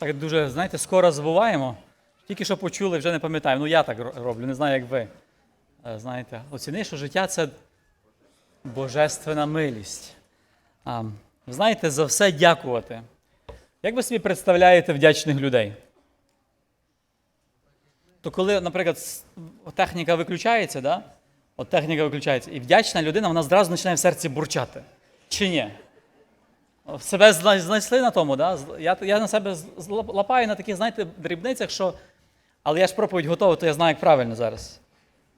Так дуже, знаєте, скоро забуваємо. Тільки що почули, вже не пам'ятаємо. Ну я так роблю, не знаю, як ви. Е, Знаєте, оціни, що життя це божественна милість. А, знаєте, за все дякувати. Як ви собі представляєте вдячних людей? То коли, наприклад, техніка виключається, да? от техніка виключається, і вдячна людина, вона зразу починає в серці бурчати. Чи ні? Себе знайшли на тому, да? Я, я на себе лапаю на таких, знаєте, дрібницях, що. Але я ж проповідь готова, то я знаю, як правильно зараз.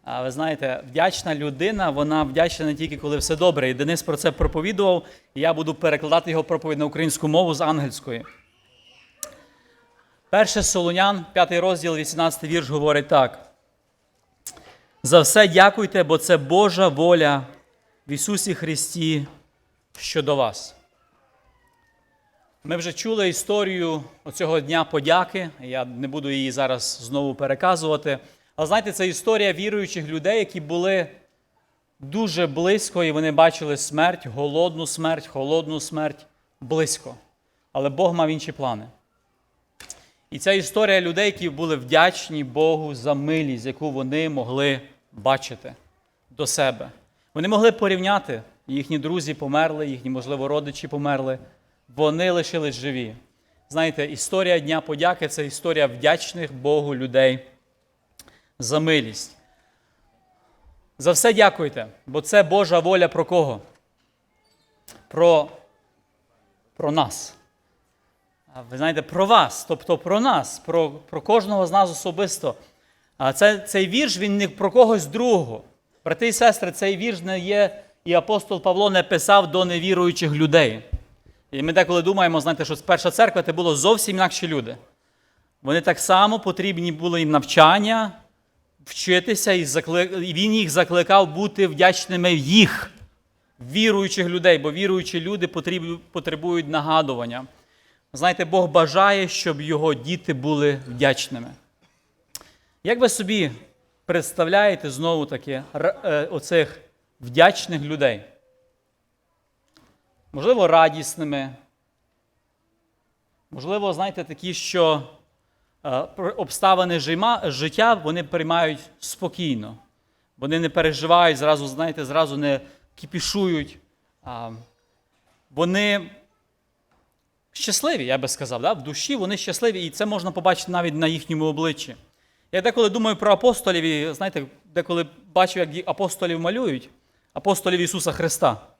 А ви знаєте, вдячна людина, вона вдячна не тільки коли все добре. І Денис про це проповідував, і я буду перекладати його проповідь на українську мову з ангельської. Перше Солонян, 5 розділ, 18 вірш говорить так. За все дякуйте, бо це Божа воля в Ісусі Христі щодо вас. Ми вже чули історію оцього дня подяки. Я не буду її зараз знову переказувати. Але знаєте, це історія віруючих людей, які були дуже близько, і вони бачили смерть, голодну смерть, холодну смерть близько. Але Бог мав інші плани. І ця історія людей, які були вдячні Богу за милість, яку вони могли бачити до себе. Вони могли порівняти, їхні друзі померли, їхні, можливо, родичі померли, вони лишились живі. Знаєте, історія Дня подяки це історія вдячних Богу людей за милість. За все дякуйте, бо це Божа воля про кого? Про, про нас. Ви знаєте, про вас, тобто про нас, про, про кожного з нас особисто. А це, цей вірш він не про когось другого. Брати і сестри, цей вірш не є, і апостол Павло не писав до невіруючих людей. І ми деколи думаємо, знаєте, що перша церква це було зовсім інакші люди. Вони так само потрібні були їм навчання, вчитися, і, він їх закликав бути вдячними їх, віруючих людей, бо віруючі люди потребують нагадування. Знаєте, Бог бажає, щоб його діти були вдячними. Як ви собі представляєте знову таки е, оцих вдячних людей? Можливо, радісними. Можливо, знаєте, такі, що е, обставини життя вони приймають спокійно. Вони не переживають, зразу, знаєте, зразу не кіпішують. Вони щасливі, я би сказав, да? в душі вони щасливі, і це можна побачити навіть на їхньому обличчі. Я деколи думаю про апостолів, і знаєте, деколи бачу, як апостолів малюють, апостолів Ісуса Христа.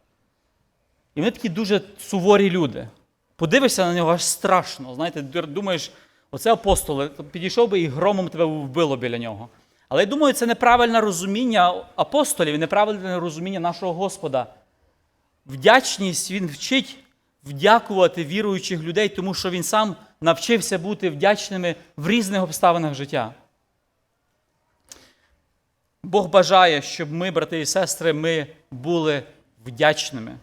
І вони такі дуже суворі люди. Подивишся на нього аж страшно. Знаєте, думаєш, оце апостоли, то підійшов би і громом тебе вбило біля нього. Але я думаю, це неправильне розуміння апостолів, неправильне розуміння нашого Господа. Вдячність він вчить вдякувати віруючих людей, тому що він сам навчився бути вдячними в різних обставинах життя. Бог бажає, щоб ми, брати і сестри, ми були вдячними.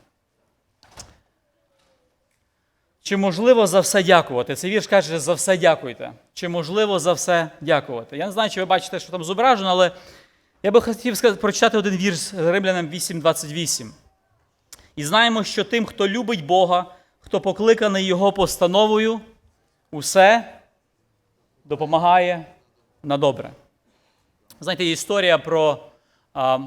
Чи можливо за все дякувати? Цей вірш каже, за все дякуйте. Чи можливо за все дякувати? Я не знаю, чи ви бачите, що там зображено, але я би хотів сказати, прочитати один вірш з Римлянам 8.28. І знаємо, що тим, хто любить Бога, хто покликаний Його постановою, усе допомагає на добре. Знаєте, є історія про а,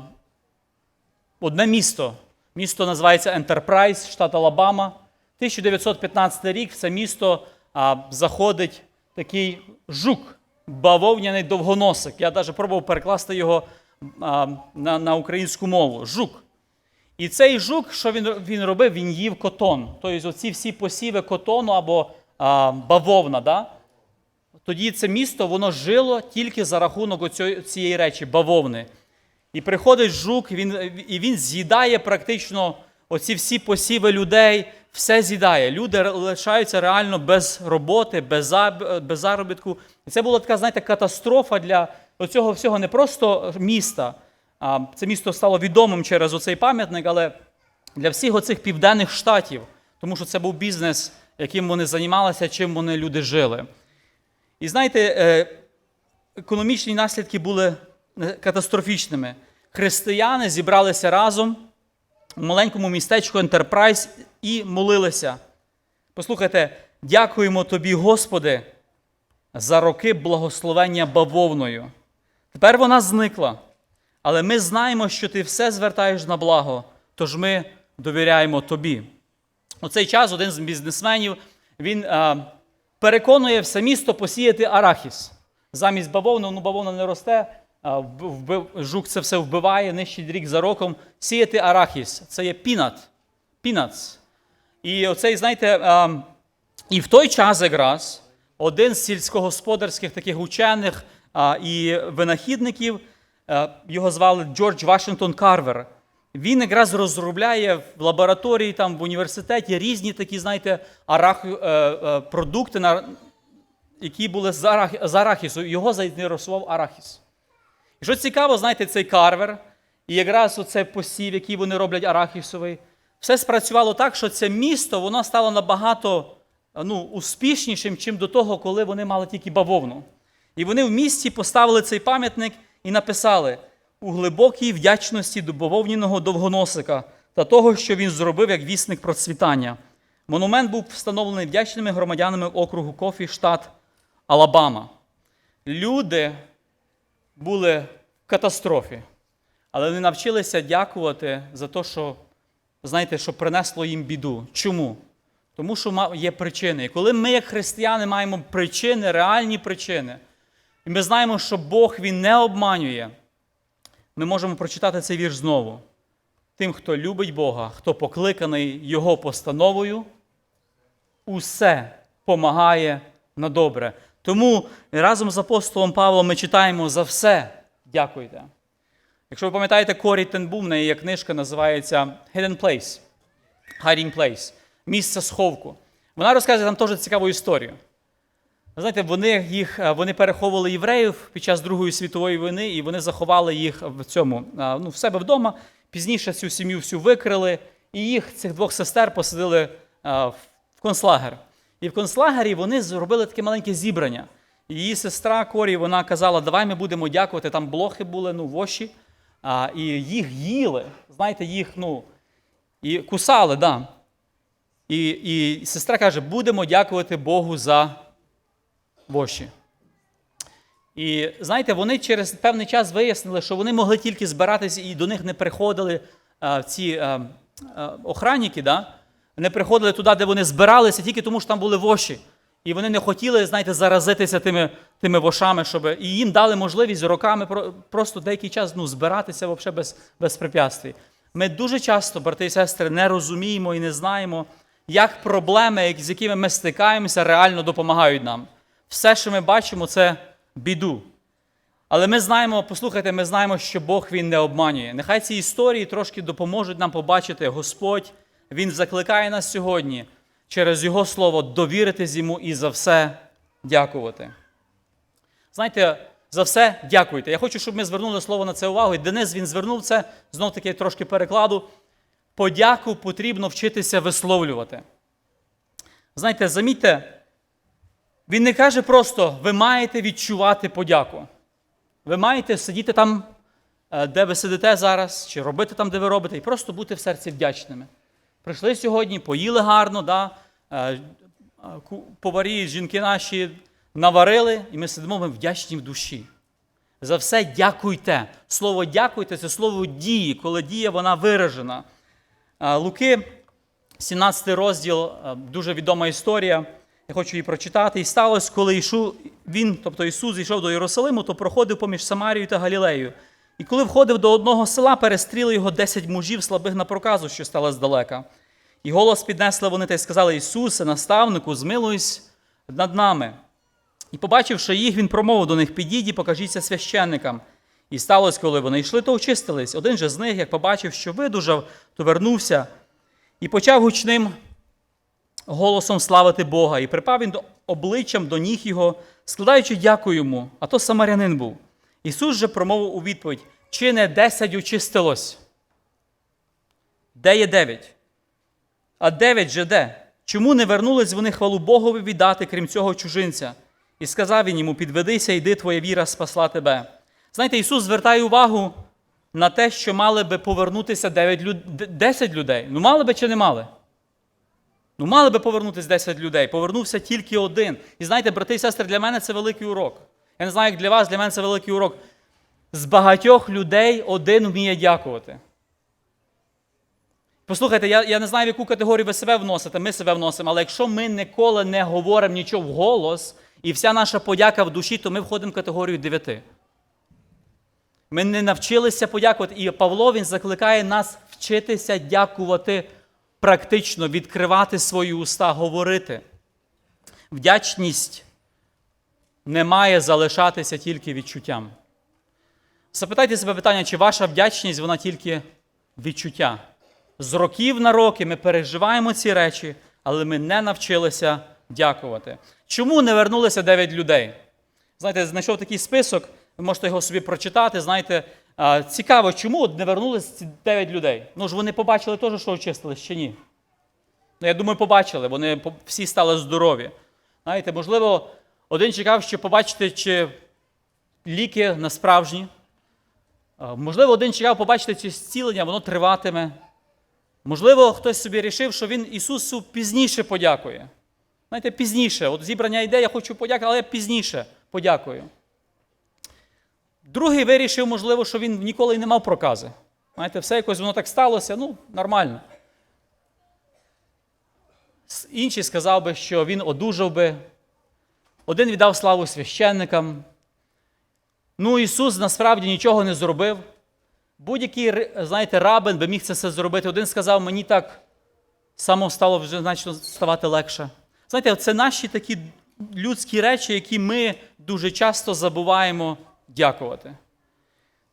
одне місто. Місто називається Ентерпрайз, штат Алабама. 1915 рік в це місто а, заходить такий жук, бавовняний довгоносик. Я навіть пробував перекласти його а, на, на українську мову. Жук. І цей жук, що він, він робив, він їв котон. Тобто оці всі посіви котону або а, бавовна. Да? Тоді це місто воно жило тільки за рахунок цієї речі, бавовни. І приходить жук, він, і він з'їдає практично оці всі посіви людей, все з'їдає. Люди лишаються реально без роботи, без, без заробітку. І це була така, знаєте, катастрофа для цього всього не просто міста. А це місто стало відомим через оцей пам'ятник, але для всіх оцих південних штатів, тому що це був бізнес, яким вони займалися, чим вони люди жили. І знаєте, е, економічні наслідки були е, катастрофічними. Християни зібралися разом у маленькому містечку Ентерпрайз і молилися. Послухайте, Дякуємо тобі, Господи, за роки благословення бавовною. Тепер вона зникла, але ми знаємо, що ти все звертаєш на благо, тож ми довіряємо тобі. У цей час один з бізнесменів він а, переконує все місто посіяти арахіс. Замість бавовни, ну бавовна не росте, жук це все вбиває, нищить рік за роком. Сіяти арахіс. Це є пінат. Пінац. І оцей, знаєте, і в той час якраз один з сільськогосподарських таких учених і винахідників, його звали Джордж Вашингтон Карвер. Він якраз розробляє в лабораторії там в університеті різні такі, знаєте, арах, е, е, продукти, які були з, арах, з арахісу. Його заінтересував арахіс. І що цікаво, знаєте, цей карвер, і якраз оцей посів, який вони роблять арахісовий, все спрацювало так, що це місто воно стало набагато ну, успішнішим, чим до того, коли вони мали тільки бавовну. І вони в місті поставили цей пам'ятник і написали у глибокій вдячності до бавовняного довгоносика та того, що він зробив як вісник процвітання. Монумент був встановлений вдячними громадянами округу Кофі, штат Алабама. Люди були в катастрофі, але вони навчилися дякувати за те, що, знаєте, що принесло їм біду. Чому? Тому що є причини. І коли ми, як християни, маємо причини, реальні причини, і ми знаємо, що Бог Він не обманює, ми можемо прочитати цей вірш знову. Тим, хто любить Бога, хто покликаний Його постановою, усе помагає на добре. Тому разом з апостолом Павлом ми читаємо за все дякуйте. Якщо ви пам'ятаєте, Корі Тенбу, в неї є книжка, називається Hidden Place. Hiding Place. Місце сховку. Вона розказує там теж цікаву історію. Знаєте, вони, їх, е, вони переховували євреїв під час Другої світової війни, і вони заховали їх в цьому, ну, в себе вдома. Пізніше цю сім'ю всю викрили, і їх, цих двох сестер, посадили в концлагер. І в концлагері вони зробили таке маленьке зібрання. Її сестра Корі, вона казала, давай ми будемо дякувати. Там блохи були, ну, воші, а, і їх їли. Знаєте, їх, ну, і кусали, да. І, і сестра каже, будемо дякувати Богу за воші. І знаєте, вони через певний час вияснили, що вони могли тільки збиратися, і до них не приходили а, ці а, а, охранники, да? Не приходили туди, де вони збиралися, тільки тому, що там були воші. І вони не хотіли, знаєте, заразитися тими, тими вошами, щоб і їм дали можливість роками про- просто деякий час ну, збиратися взагалі без, без препятствий. Ми дуже часто, брати і сестри, не розуміємо і не знаємо, як проблеми, з якими ми стикаємося, реально допомагають нам. Все, що ми бачимо, це біду. Але ми знаємо, послухайте, ми знаємо, що Бог Він не обманює. Нехай ці історії трошки допоможуть нам побачити Господь. Він закликає нас сьогодні через Його Слово довіритись йому і за все дякувати. Знаєте, за все дякуйте. Я хочу, щоб ми звернули слово на це увагу. І Денис він звернув це, знов таки трошки перекладу. Подяку потрібно вчитися висловлювати. Знаєте, замітьте, він не каже просто, ви маєте відчувати подяку. Ви маєте сидіти там, е, де ви сидите зараз, чи робити там, де ви робите, і просто бути в серці вдячними. Прийшли сьогодні, поїли гарно, да? е, е, поварі, жінки наші наварили, і ми сидимо ми вдячні в душі. За все дякуйте. Слово дякуйте це слово дії, коли дія вона виражена. Е, Луки, 17 розділ, дуже відома історія. Я хочу її прочитати. І сталося, коли Ішу, він, тобто Ісус, йшов до Єрусалиму, то проходив поміж Самарією та Галілеєю. І коли входив до одного села, перестріли його десять мужів слабих на проказу, що стали здалека. І голос піднесли вони та й сказали: Ісусе, наставнику, змилуйся над нами. І побачивши їх, він промовив до них: підіть і покажіться священникам. І сталося, коли вони йшли, то очистились. Один же з них, як побачив, що видужав, то вернувся і почав гучним голосом славити Бога. І припав він обличчям до ніг його, складаючи дяку йому, а то самарянин був. Ісус же промовив у відповідь: чи не десять очистилось? Де є дев'ять? А дев'ять же де? Чому не вернулись вони хвалу Богові віддати, крім цього чужинця? І сказав він йому: підведися, йди, твоя віра спасла тебе. Знаєте, Ісус звертає увагу на те, що мали би повернутися 9 люд... 10 людей. Ну, мали би чи не мали? Ну, мали би повернутися 10 людей, повернувся тільки один. І знаєте, брати і сестри, для мене це великий урок. Я не знаю, як для вас, для мене це великий урок. З багатьох людей один вміє дякувати. Послухайте, я, я не знаю, в яку категорію ви себе вносите, ми себе вносимо, але якщо ми ніколи не говоримо нічого вголос, і вся наша подяка в душі, то ми входимо в категорію дев'яти. Ми не навчилися подякувати. І Павло він закликає нас вчитися дякувати практично, відкривати свої уста, говорити. Вдячність не має залишатися тільки відчуттям. Запитайте себе питання, чи ваша вдячність вона тільки відчуття. З років на роки ми переживаємо ці речі, але ми не навчилися дякувати. Чому не вернулися 9 людей? Знаєте, знайшов такий список, ви можете його собі прочитати. Знаєте, цікаво, чому не вернулися ці 9 людей? Ну ж вони побачили теж, що очистили, чи ні? Ну, я думаю, побачили, вони всі стали здорові. Знаєте, можливо, один чекав, щоб побачити, чи ліки на справжні. Можливо, один чекав побачити чи зцілення, воно триватиме. Можливо, хтось собі рішив, що він Ісусу пізніше подякує. Знаєте, пізніше. От зібрання йде, я хочу подякувати, але я пізніше подякую. Другий вирішив, можливо, що він ніколи й не мав прокази. Знаєте, все якось воно так сталося, ну, нормально. Інший сказав би, що він одужав би. Один віддав славу священникам. Ну, Ісус насправді нічого не зробив. Будь-який, знаєте, рабин би міг це все зробити. Один сказав, мені так само стало вже значно ставати легше. Знаєте, це наші такі людські речі, які ми дуже часто забуваємо дякувати.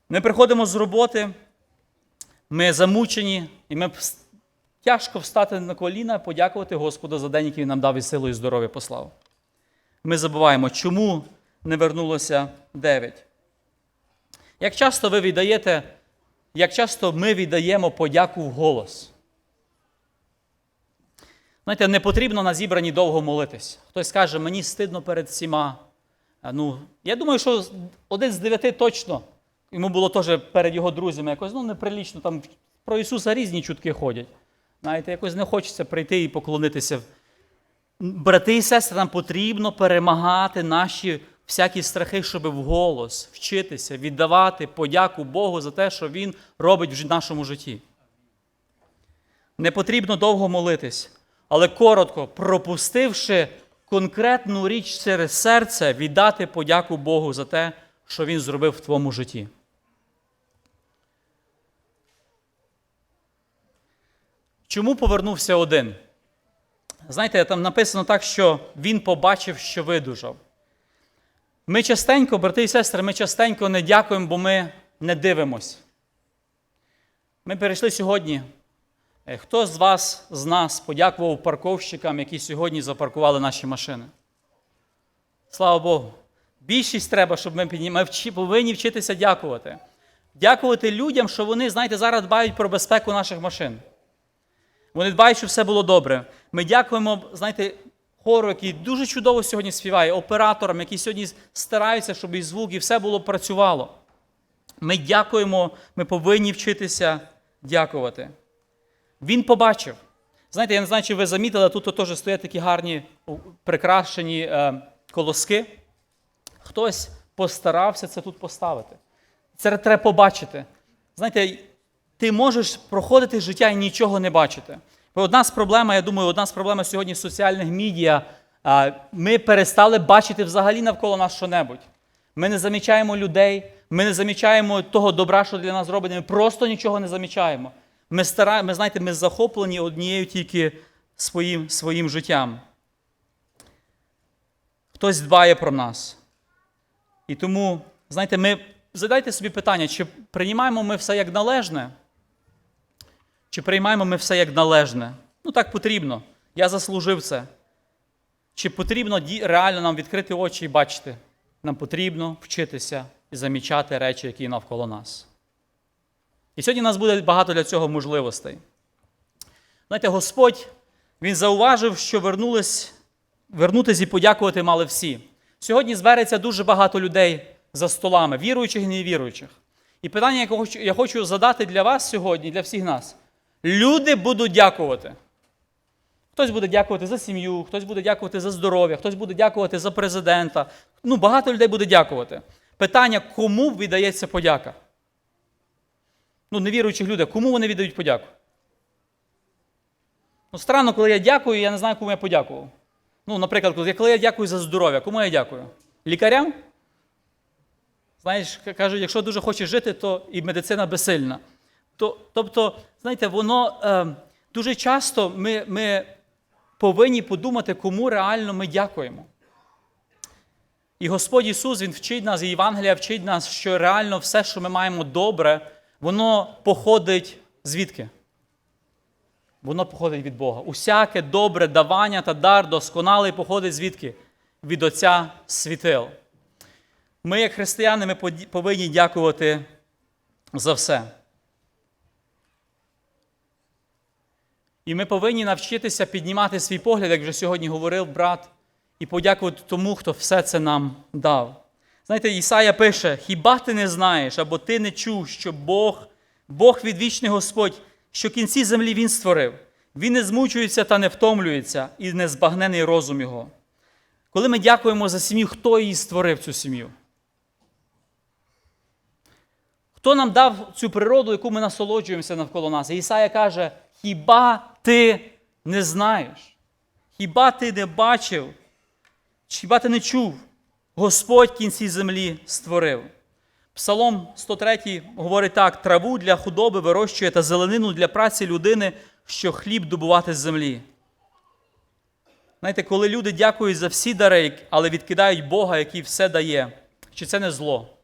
Ми приходимо з роботи, ми замучені, і ми тяжко встати на коліна, подякувати Господу за день, який нам дав і силу і здоров'я послав. Ми забуваємо, чому не вернулося дев'ять. Як часто ви віддаєте, як часто ми віддаємо подяку в голос? Знаєте, не потрібно на зібранні довго молитись. Хтось скаже, мені стидно перед всіма. Ну, я думаю, що один з дев'яти точно. Йому було теж перед його друзями якось ну, неприлічно. Там про Ісуса різні чутки ходять. Знаєте, якось не хочеться прийти і поклонитися. Брати і сестри, нам потрібно перемагати наші всякі страхи, щоб вголос вчитися, віддавати подяку Богу за те, що Він робить в нашому житті. Не потрібно довго молитись, але коротко, пропустивши конкретну річ через серце, віддати подяку Богу за те, що Він зробив в твоєму житті. Чому повернувся один? Знаєте, там написано так, що він побачив, що видужав. Ми частенько, брати і сестри, ми частенько не дякуємо, бо ми не дивимось. Ми перейшли сьогодні. Е, Хто з вас, з нас, подякував парковщикам, які сьогодні запаркували наші машини? Слава Богу. Більшість треба, щоб ми підні- Ми повинні вчитися дякувати. Дякувати людям, що вони, знаєте, зараз дбають про безпеку наших машин. Вони дбають, щоб все було добре. Ми дякуємо, знаєте, хору, який дуже чудово сьогодні співає, операторам, які сьогодні стараються, щоб і звук, і все було працювало. Ми дякуємо, ми повинні вчитися дякувати. Він побачив. Знаєте, я не знаю, чи ви замітили, тут теж стоять такі гарні прикрашені е, колоски. Хтось постарався це тут поставити. Це треба побачити. Знаєте, ти можеш проходити життя і нічого не бачити. Бо Одна з проблем, я думаю, одна з проблем сьогодні соціальних медіа, ми перестали бачити взагалі навколо нас що-небудь. Ми не замічаємо людей, ми не замічаємо того добра, що для нас зроблено, ми просто нічого не замічаємо. Ми, стара... ми знаєте, ми захоплені однією тільки своїм, своїм життям. Хтось дбає про нас. І тому, знаєте, ми задайте собі питання, чи приймаємо ми все як належне, чи приймаємо ми все як належне? Ну так потрібно. Я заслужив це. Чи потрібно реально нам відкрити очі і бачити? Нам потрібно вчитися і замічати речі, які навколо нас. І сьогодні у нас буде багато для цього можливостей. Знаєте, Господь Він зауважив, що вернулись, вернутися і подякувати мали всі. Сьогодні збереться дуже багато людей за столами, віруючих і невіруючих. І питання, яке я хочу задати для вас сьогодні, для всіх нас. Люди будуть дякувати. Хтось буде дякувати за сім'ю, хтось буде дякувати за здоров'я, хтось буде дякувати за президента. Ну, багато людей буде дякувати. Питання, кому віддається подяка? Ну, невіруючих людей, кому вони віддають подяку? Ну, странно, коли я дякую, я не знаю, кому я подякував. Ну, наприклад, коли- я дякую за здоров'я, кому я дякую? Лікарям? Знаєш, кажуть, якщо дуже хочеш жити, то і медицина безсильна. То, тобто, знаєте, воно е, дуже часто ми, ми повинні подумати, кому реально ми дякуємо. І Господь Ісус Він вчить нас, і Євангелія вчить нас, що реально все, що ми маємо добре, воно походить звідки? Воно походить від Бога. Усяке добре давання та дар досконалий походить звідки? Від Отця світил. Ми, як християни, ми повинні дякувати за все. І ми повинні навчитися піднімати свій погляд, як вже сьогодні говорив брат, і подякувати тому, хто все це нам дав. Знаєте, Ісая пише: хіба ти не знаєш, або ти не чув, що Бог, Бог відвічний Господь, що кінці землі Він створив. Він не змучується та не втомлюється, і не збагнений розум Його. Коли ми дякуємо за сім'ю, хто її створив цю сім'ю? Хто нам дав цю природу, яку ми насолоджуємося навколо нас? І Ісая каже: хіба ти не знаєш? Хіба ти не бачив? Хіба ти не чув? Господь кінці землі створив. Псалом 103 говорить так: траву для худоби вирощує та зеленину для праці людини, що хліб добувати з землі. Знаєте, коли люди дякують за всі дари, але відкидають Бога, який все дає, чи це не зло?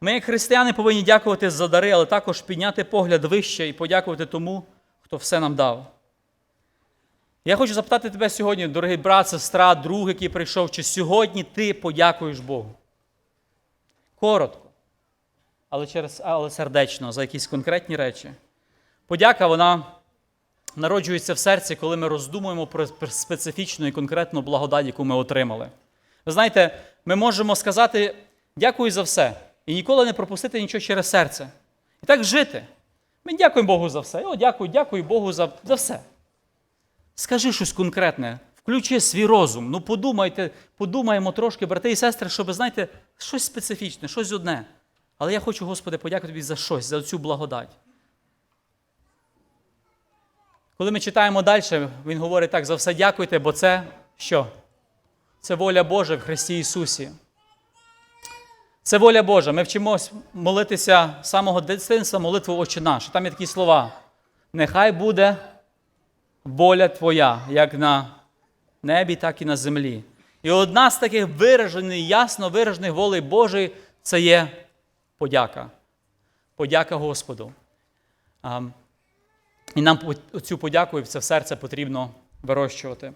Ми, як християни, повинні дякувати за дари, але також підняти погляд вище і подякувати тому, хто все нам дав. Я хочу запитати тебе сьогодні, дорогий брат, сестра, друг, який прийшов, чи сьогодні ти подякуєш Богу? Коротко, але, через, але сердечно, за якісь конкретні речі. Подяка, вона народжується в серці, коли ми роздумуємо про специфічну і конкретну благодать, яку ми отримали. Ви знаєте, ми можемо сказати дякую за все і ніколи не пропустити нічого через серце. І так жити. Ми дякуємо Богу за все. О, дякую, дякую Богу за, за все. Скажи щось конкретне, включи свій розум. Ну подумайте, подумаємо трошки, брати і сестри, щоб, знаєте, щось специфічне, щось одне. Але я хочу, Господи, подякувати тобі за щось, за цю благодать. Коли ми читаємо далі, він говорить так: за все дякуйте, бо це що? Це воля Божа в Христі Ісусі. Це воля Божа. Ми вчимось молитися з самого дитинства, молитву Отче наш. Там є такі слова. Нехай буде воля Твоя, як на небі, так і на землі. І одна з таких виражених, ясно виражених волей Божої це є подяка. Подяка Господу. І нам цю подяку і це серце потрібно вирощувати.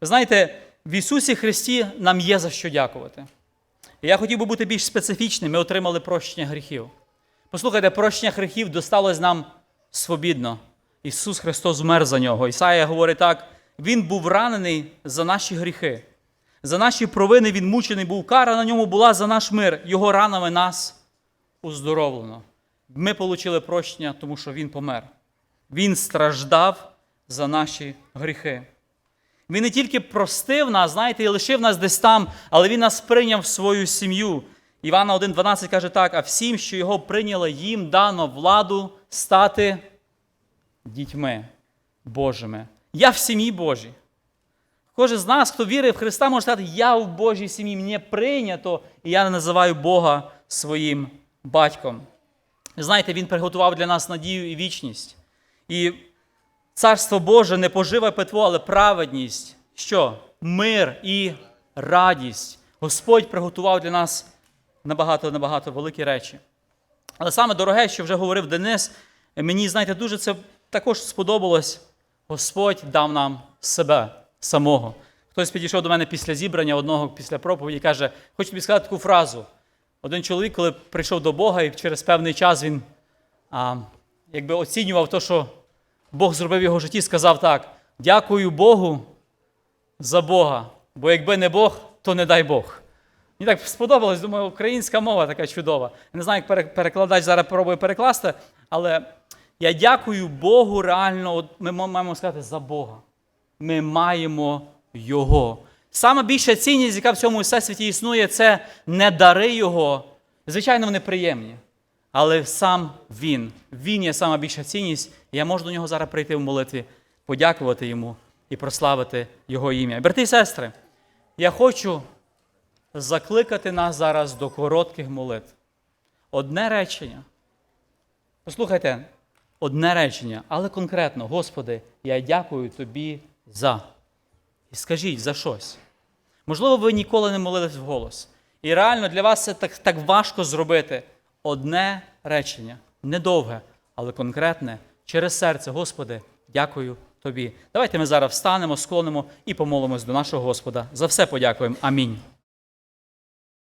Ви знаєте, в Ісусі Христі нам є за що дякувати. Я хотів би бути більш специфічним. Ми отримали прощення гріхів. Послухайте, прощення гріхів досталось нам свобідно. Ісус Христос вмер за нього. Ісая говорить так: Він був ранений за наші гріхи. За наші провини Він мучений був. Кара на ньому була за наш мир. Його ранами нас уздоровлено. Ми отримали прощення, тому що Він помер. Він страждав за наші гріхи. Він не тільки простив нас, знаєте, і лишив нас десь там, але Він нас прийняв в свою сім'ю. Івана 1,12 каже так: а всім, що його прийняли, їм дано владу стати дітьми Божими. Я в сім'ї Божій. Кожен з нас, хто вірить в Христа, може сказати, я в Божій сім'ї, мені прийнято, і я називаю Бога своїм батьком. Знаєте, Він приготував для нас надію і вічність. І Царство Боже не поживе питво, але праведність. Що? Мир і радість. Господь приготував для нас набагато-набагато великі речі. Але саме дороге, що вже говорив Денис, мені, знаєте, дуже це також сподобалось. Господь дав нам себе самого. Хтось підійшов до мене після зібрання одного після проповіді і каже, хочу тобі сказати таку фразу. Один чоловік, коли прийшов до Бога, і через певний час він а, якби оцінював те, що Бог зробив в його житті, сказав так: дякую Богу за Бога, бо якби не Бог, то не дай Бог. Мені так сподобалось, думаю, українська мова така чудова. Я не знаю, як перекладач зараз пробує перекласти, але я дякую Богу реально, от ми маємо сказати за Бога. ми маємо Його. Саме більша цінність, яка в цьому всесвіті існує, це не дари Його. Звичайно, вони приємні. Але сам Він. Він є сама більша цінність. Я можу до нього зараз прийти в молитві, подякувати йому і прославити Його ім'я. Брати і сестри, я хочу закликати нас зараз до коротких молитв. Одне речення. Послухайте, одне речення, але конкретно, Господи, я дякую Тобі за. І скажіть за щось. Можливо, ви ніколи не молились вголос. І реально для вас це так, так важко зробити. Одне речення, недовге, але конкретне, через серце, Господи, дякую Тобі. Давайте ми зараз встанемо, склонимо і помолимось до нашого Господа. За все подякуємо. Амінь.